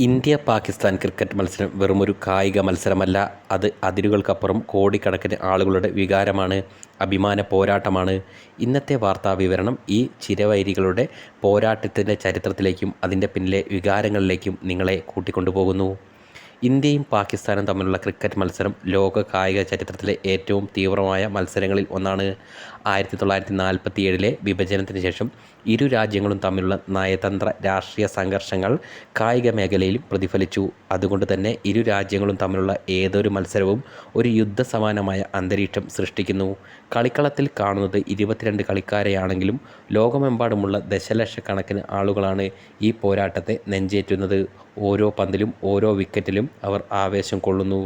India Pakistan cricket മത്സരം വെറുമൊരു കായിക മത്സരമല്ല. അത് അതിരുകൾക്കപ്പുറം കോടിക്കണക്കിന് ആളുകളുടെ വികാരമാണ് അഭിമാന പോരാട്ടമാണ്. ഇന്നത്തെ വാർത്താ വിവരണം ഈ ചിരവൈരികളുടെ പോരാട്ടത്തിന്റെ ചരിത്രത്തിലേക്കും അതിന്റെ പിന്നിലെ വികാരങ്ങളിലേക്കും നിങ്ങളെ കൂട്ടിക്കൊണ്ടുപോകുന്നു. ഇന്ത്യയും പാകിസ്ഥാനും തമ്മിലുള്ള ക്രിക്കറ്റ് മത്സരം ലോക കായിക ചരിത്രത്തിലെ ഏറ്റവും തീവ്രമായ മത്സരങ്ങളിൽ ഒന്നാണ്. ആയിരത്തി തൊള്ളായിരത്തി നാൽപ്പത്തി ഏഴിലെ വിഭജനത്തിന് ശേഷം ഇരു രാജ്യങ്ങളും തമ്മിലുള്ള നയതന്ത്ര രാഷ്ട്രീയ സംഘർഷങ്ങൾ കായിക മേഖലയിലും പ്രതിഫലിച്ചു. അതുകൊണ്ട് തന്നെ ഇരു രാജ്യങ്ങളും തമ്മിലുള്ള ഏതൊരു മത്സരവും ഒരു യുദ്ധസമാനമായ അന്തരീക്ഷം സൃഷ്ടിക്കുന്നു. കളിക്കളത്തിൽ കാണുന്നത് ഇരുപത്തിരണ്ട് കളിക്കാരെയാണെങ്കിലും ലോകമെമ്പാടുമുള്ള ദശലക്ഷക്കണക്കിന് ആളുകളാണ് ഈ പോരാട്ടത്തെ നെഞ്ചേറ്റുന്നത്. ഓരോ പന്തിലും ഓരോ വിക്കറ്റിലും അവർ ആവേശം കൊള്ളുന്നു.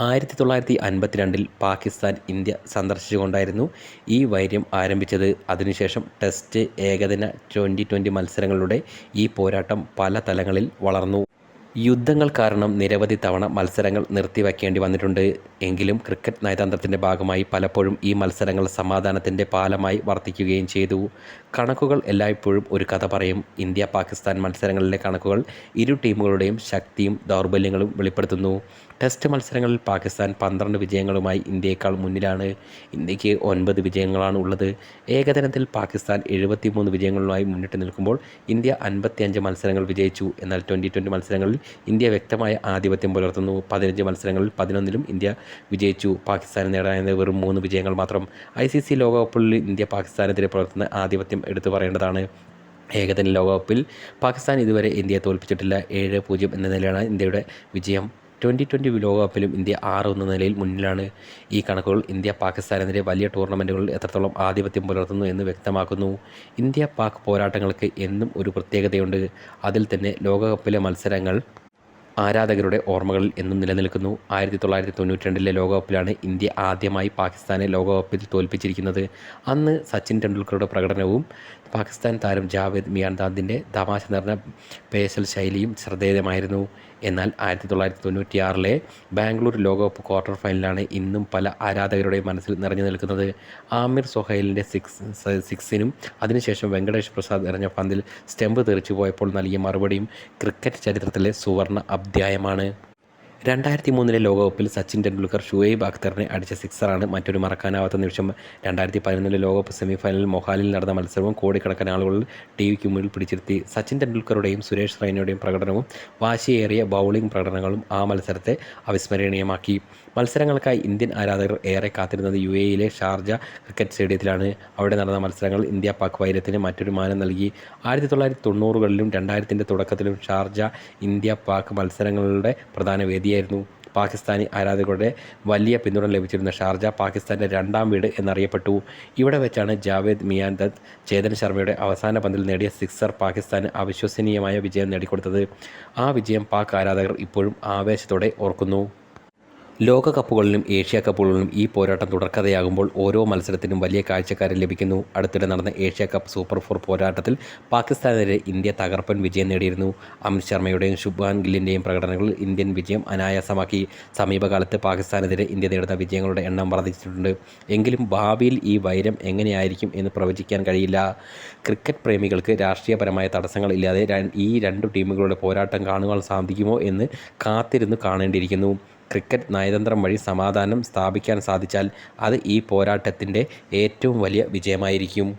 ആയിരത്തി തൊള്ളായിരത്തി അൻപത്തിരണ്ടിൽ പാകിസ്ഥാൻ ഇന്ത്യ സന്ദർശിച്ചുകൊണ്ടായിരുന്നു ഈ വൈര്യം ആരംഭിച്ചത്. അതിനുശേഷം ടെസ്റ്റ് ഏകദിന ട്വന്റി ട്വന്റി മത്സരങ്ങളുടെ ഈ പോരാട്ടം പല തലങ്ങളിൽ വളർന്നു. യുദ്ധങ്ങൾ കാരണം നിരവധി തവണ മത്സരങ്ങൾ നിർത്തിവെക്കേണ്ടി വന്നിട്ടുണ്ട്. എങ്കിലും ക്രിക്കറ്റ് നയതന്ത്രത്തിന്റെ ഭാഗമായി പലപ്പോഴും ഈ മത്സരങ്ങൾ സമാധാനത്തിന്റെ പാലമായി വർത്തിക്കുകയും ചെയ്തു. കണക്കുകൾ എല്ലായ്പ്പോഴും ഒരു കഥ പറയും. ഇന്ത്യ പാകിസ്ഥാൻ മത്സരങ്ങളിലെ കണക്കുകൾ ഇരു ടീമുകളുടെയും ശക്തിയും ദൗർബല്യങ്ങളും വെളിപ്പെടുത്തുന്നു. ടെസ്റ്റ് മത്സരങ്ങളിൽ പാകിസ്ഥാൻ പന്ത്രണ്ട് വിജയങ്ങളുമായി ഇന്ത്യയേക്കാൾ മുന്നിലാണ്. ഇന്ത്യയ്ക്ക് ഒൻപത് വിജയങ്ങളാണ് ഉള്ളത്. ഏകദിനത്തിൽ പാകിസ്ഥാൻ എഴുപത്തിമൂന്ന് വിജയങ്ങളുമായി മുന്നിട്ട് നിൽക്കുമ്പോൾ ഇന്ത്യ അൻപത്തിയഞ്ച് മത്സരങ്ങൾ വിജയിച്ചു. എന്നാൽ ട്വന്റി ട്വന്റി മത്സരങ്ങളിൽ ഇന്ത്യ വ്യക്തമായ ആധിപത്യം പുലർത്തുന്നു. പതിനഞ്ച് മത്സരങ്ങളിൽ പതിനൊന്നിലും ഇന്ത്യ വിജയിച്ചു. പാകിസ്ഥാൻ നേടാനായത് വെറും മൂന്ന് വിജയങ്ങൾ മാത്രം. ഐ സി സി ലോകകപ്പിൽ ഇന്ത്യ പാകിസ്ഥാനെതിരെ പുലർത്തുന്ന ആധിപത്യം എടുത്തു പറയേണ്ടതാണ്. ഏകദിന ലോകകപ്പിൽ പാകിസ്ഥാൻ ഇതുവരെ ഇന്ത്യയെ തോൽപ്പിച്ചിട്ടില്ല. ഏഴ് പൂജ്യം എന്ന നിലയിലാണ് ഇന്ത്യയുടെ വിജയം. ട്വന്റി ട്വന്റി ലോകകപ്പിലും ഇന്ത്യ ആറ് എന്ന നിലയിൽ മുന്നിലാണ്. ഈ കണക്കുകൾ ഇന്ത്യ പാകിസ്ഥാനെതിരെ വലിയ ടൂർണമെന്റുകളിൽ എത്രത്തോളം ആധിപത്യം പുലർത്തുന്നു എന്ന് വ്യക്തമാക്കുന്നു. ഇന്ത്യ പാക് പോരാട്ടങ്ങൾക്ക് എന്നും ഒരു പ്രത്യേകതയുണ്ട്. അതിൽ തന്നെ ലോകകപ്പിലെ മത്സരങ്ങൾ ആരാധകരുടെ ഓർമ്മകളിൽ എന്നും നിലനിൽക്കുന്നു. ആയിരത്തി തൊള്ളായിരത്തി തൊണ്ണൂറ്റി രണ്ടിലെ ലോകകപ്പിലാണ് ഇന്ത്യ ആദ്യമായി പാകിസ്ഥാനെ ലോകകപ്പിൽ തോൽപ്പിച്ചിരിക്കുന്നത്. അന്ന് സച്ചിൻ ടെണ്ടുൽക്കറുടെ പ്രകടനവും പാകിസ്ഥാൻ താരം ജാവേദ് മിയാൻദാദിന്റെ തമാശ നിറഞ്ഞ പേശൽ ശൈലിയും ശ്രദ്ധേയമായിരുന്നു. എന്നാൽ ആയിരത്തി തൊള്ളായിരത്തി തൊണ്ണൂറ്റിയാറിലെ ബാംഗ്ലൂർ ലോകകപ്പ് ക്വാർട്ടർ ഫൈനലാണ് ഇന്നും പല ആരാധകരുടെയും മനസ്സിൽ നിറഞ്ഞു നിൽക്കുന്നത്. ആമിർ സൊഹൈലിന്റെ സിക്സ് സിക്സിനും അതിനുശേഷം വെങ്കടേഷ് പ്രസാദ് എറിഞ്ഞ പന്തിൽ സ്റ്റെമ്പ് തെറിച്ചു പോയപ്പോൾ നൽകിയ മറുപടിയും ക്രിക്കറ്റ് ചരിത്രത്തിലെ സുവർണ അധ്യായമാണ്. രണ്ടായിരത്തി മൂന്നിലെ ലോകകപ്പിൽ സച്ചിൻ ടെണ്ടുൽക്കർ ഷുഹൈബ് അഖ്തറിനെ അടിച്ച സിക്സറാണ് മറ്റൊരു മറക്കാനാവാത്ത നിമിഷം. രണ്ടായിരത്തി പതിനൊന്നിലെ ലോകകപ്പ് സെമിഫൈനലിൽ മൊഹാലിൽ നടന്ന മത്സരവും കോടിക്കണക്കിന് ആളുകൾ ടി വിക്ക് മുന്നിൽ പിടിച്ചിരുത്തി. സച്ചിൻ ടെണ്ടുൽക്കറുടെയും സുരേഷ് റൈനയുടെയും പ്രകടനവും വാശിയേറിയ ബൗളിംഗ് പ്രകടനങ്ങളും ആ മത്സരത്തെ അവിസ്മരണീയമാക്കി. മത്സരങ്ങൾക്കായി ഇന്ത്യൻ ആരാധകർ ഏറെ കാത്തിരുന്നത് യു എയിലെ ഷാർജ ക്രിക്കറ്റ് സ്റ്റേഡിയത്തിലാണ്. അവിടെ നടന്ന മത്സരങ്ങൾ ഇന്ത്യ പാക് വൈരത്തിന് മറ്റൊരു മാനം നൽകി. ആയിരത്തി തൊള്ളായിരത്തി തൊണ്ണൂറുകളിലും രണ്ടായിരത്തിന്റെ തുടക്കത്തിലും ഷാർജ ഇന്ത്യ പാക് മത്സരങ്ങളുടെ പ്രധാന വേദിയായിരുന്നു പാകിസ്ഥാനി ആരാധകരുടെ വലിയ പിന്തുണ ലഭിച്ചിരുന്ന ഷാർജ പാകിസ്ഥാന്റെ രണ്ടാം വീട് എന്നറിയപ്പെട്ടു. ഇവിടെ വെച്ചാണ് ജാവേദ് മിയാൻ ദത്ത് ചേതൻ ശർമ്മയുടെ അവസാന പന്തിൽ നേടിയ സിക്സർ പാകിസ്ഥാന് അവിശ്വസനീയമായ വിജയം നേടിക്കൊടുത്തത്. ആ വിജയം പാക് ആരാധകർ ഇപ്പോഴും ആവേശത്തോടെ ഓർക്കുന്നു. ലോകകപ്പുകളിലും ഏഷ്യ കപ്പുകളിലും ഈ പോരാട്ടം തുടർക്കഥയാകുമ്പോൾ ഓരോ മത്സരത്തിനും വലിയ കാഴ്ചക്കാരെ ലഭിക്കുന്നു. അടുത്തിടെ നടന്ന ഏഷ്യ കപ്പ് സൂപ്പർ ഫോർ പോരാട്ടത്തിൽ പാകിസ്ഥാനെതിരെ ഇന്ത്യ തകർപ്പൻ വിജയം നേടിയിരുന്നു. അമിത് ശർമ്മയുടെയും ശുഭാൻ ഗില്ലിന്റെയും പ്രകടനങ്ങളിൽ ഇന്ത്യൻ വിജയം അനായാസമാക്കി. സമീപകാലത്ത് പാകിസ്ഥാനെതിരെ ഇന്ത്യ നേടുന്ന വിജയങ്ങളുടെ എണ്ണം വർദ്ധിച്ചിട്ടുണ്ട്. എങ്കിലും ഭാവിയിൽ ഈ വൈരം എങ്ങനെയായിരിക്കും എന്ന് പ്രവചിക്കാൻ കഴിയില്ല. ക്രിക്കറ്റ് പ്രേമികൾക്ക് രാഷ്ട്രീയപരമായ തടസ്സങ്ങൾ ഇല്ലാതെ ഈ രണ്ട് ടീമുകളുടെ പോരാട്ടം കാണുവാൻ സാധിക്കുമോ എന്ന് കാത്തിരുന്ന് കാണേണ്ടിയിരിക്കുന്നു. ക്രിക്കറ്റ് നയതന്ത്രം വഴി സമാധാനം സ്ഥാപിക്കാൻ സാധിച്ചാൽ അത് ഈ പോരാട്ടത്തിന്റെ ഏറ്റവും വലിയ വിജയമായിരിക്കും.